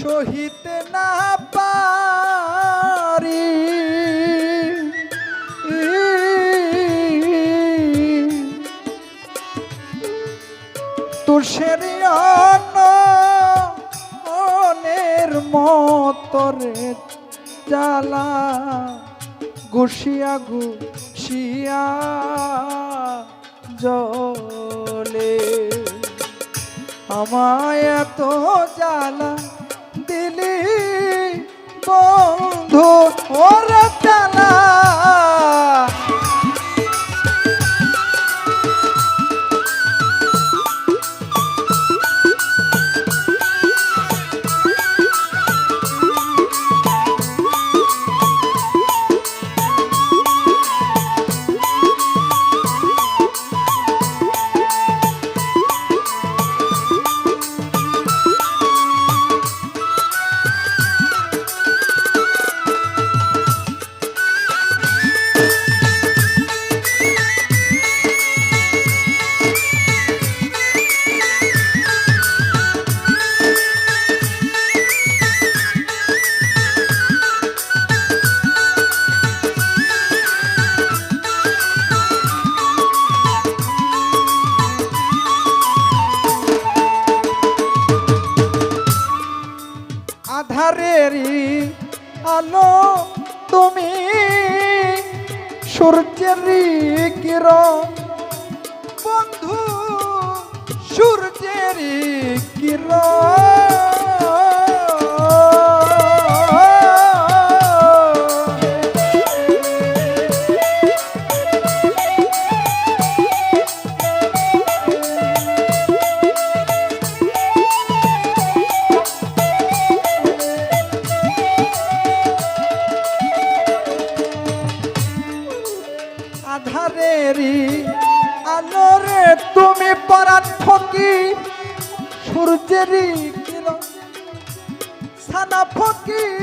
সহিতে না পারি। তুষের অনের মতরে জ্বালা গুছিয়া গুছিয়া জলে। আমায় এত জ্বালা দিলি বন্ধু ওরা জ্বালা কিরণ বন্ধু সূর্যের কিরণ। সূর্যেরই সানা ফকি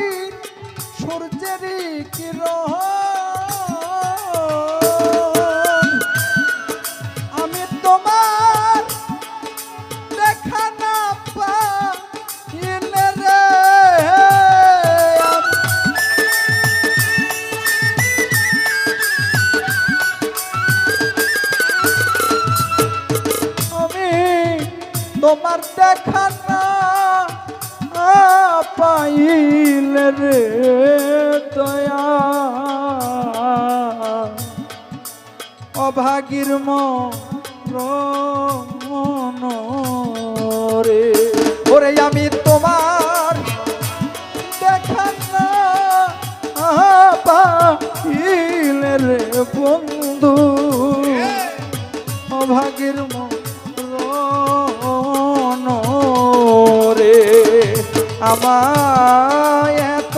অভাগীর মন রে ওরে আমি তোমার দেখা না পাইলে রে বন্ধু। অভাগের মরণ রে আমায় এত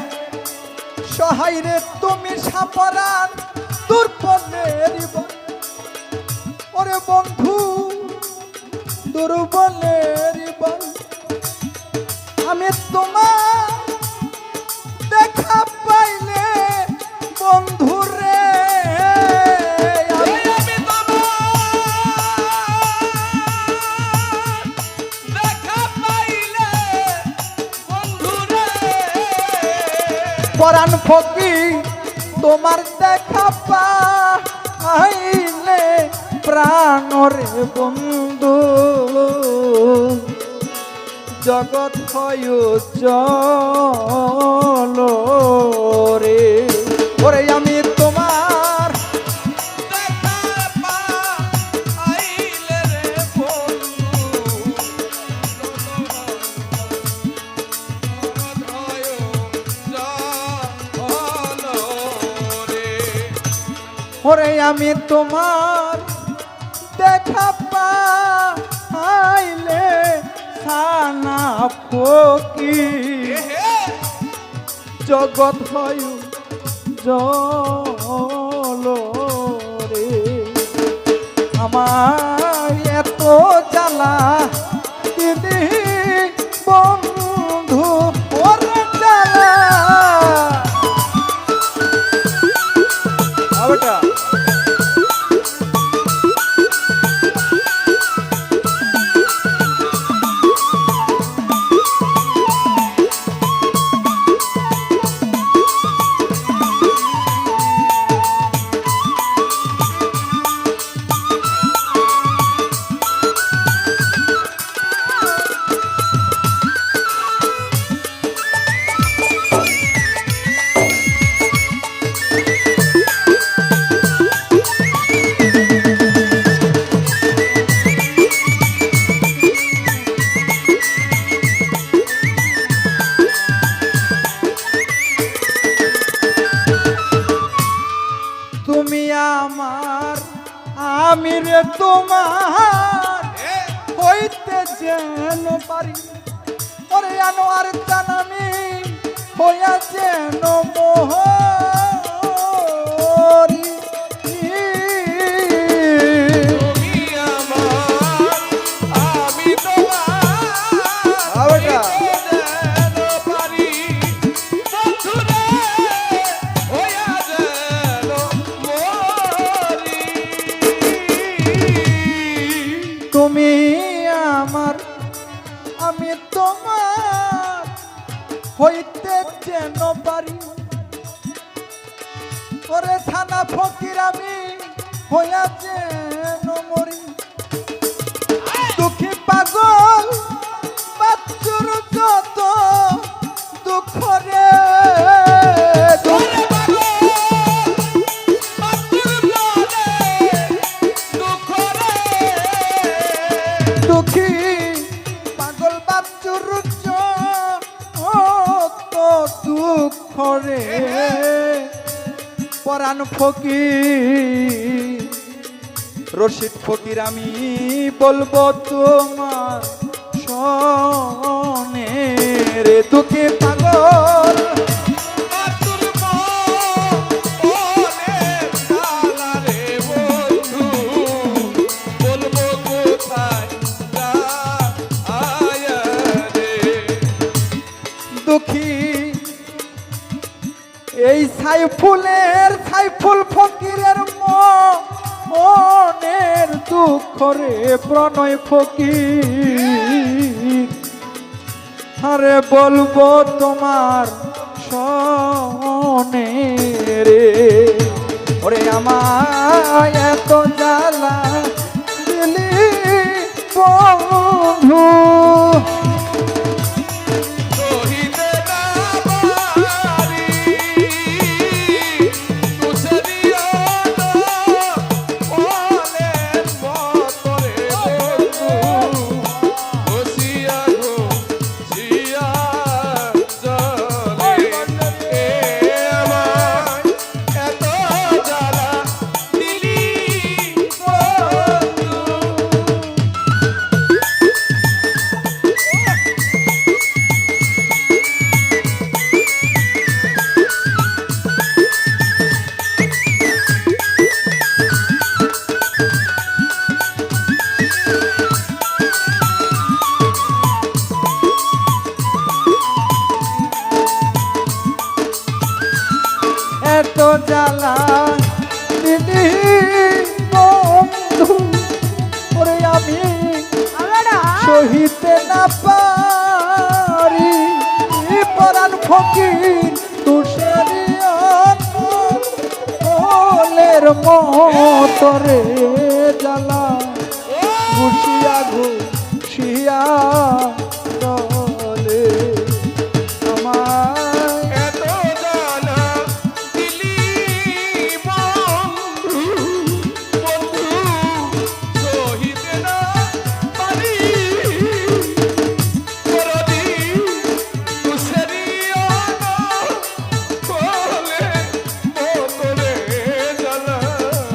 সহায় তুমি সাপরান দুর্বলের ওরে বন্ধু দুর্বলের আমি তোমার পরাণ ফকি তোমার দেখা পাইলে প্রাণরে বন্ধু। জগৎ হয় চল রে। ওরে তোমার দেখা পাইলে সানা ফকি জগৎ হয় জল রে। আমার এত জ্বালা দিদি যেন পারি ওরে আনোয়ার জানামি হইয়া যেন মোহরি ফকির আমি বলব তোমার সনে রে দুঃখী পাগল। এই সাইফুলের সাইফুল ফকিরের মনের দুঃখ প্রণয় ফকির। আরে বলব তোমার সনে রে। ওরে আমার এত জ্বালা দিলি বন্ধু। এত জ্বালা। বন্ধু ওরে আমি সহিতে না পারি। পরাণ ফকির তুষারিয়ার মতরে জ্বালা। ঘুষিয়া ঘুষিয়া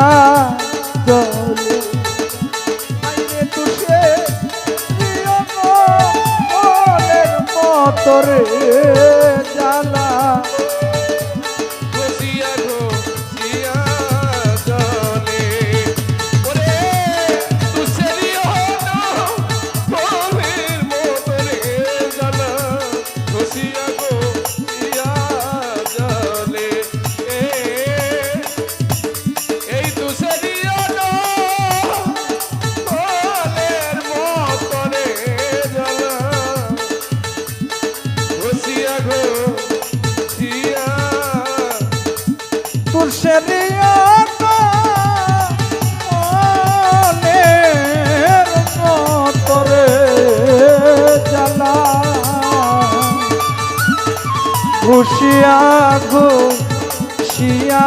ना তুলসেরিয়া খুশিয়া ঘুষিয়া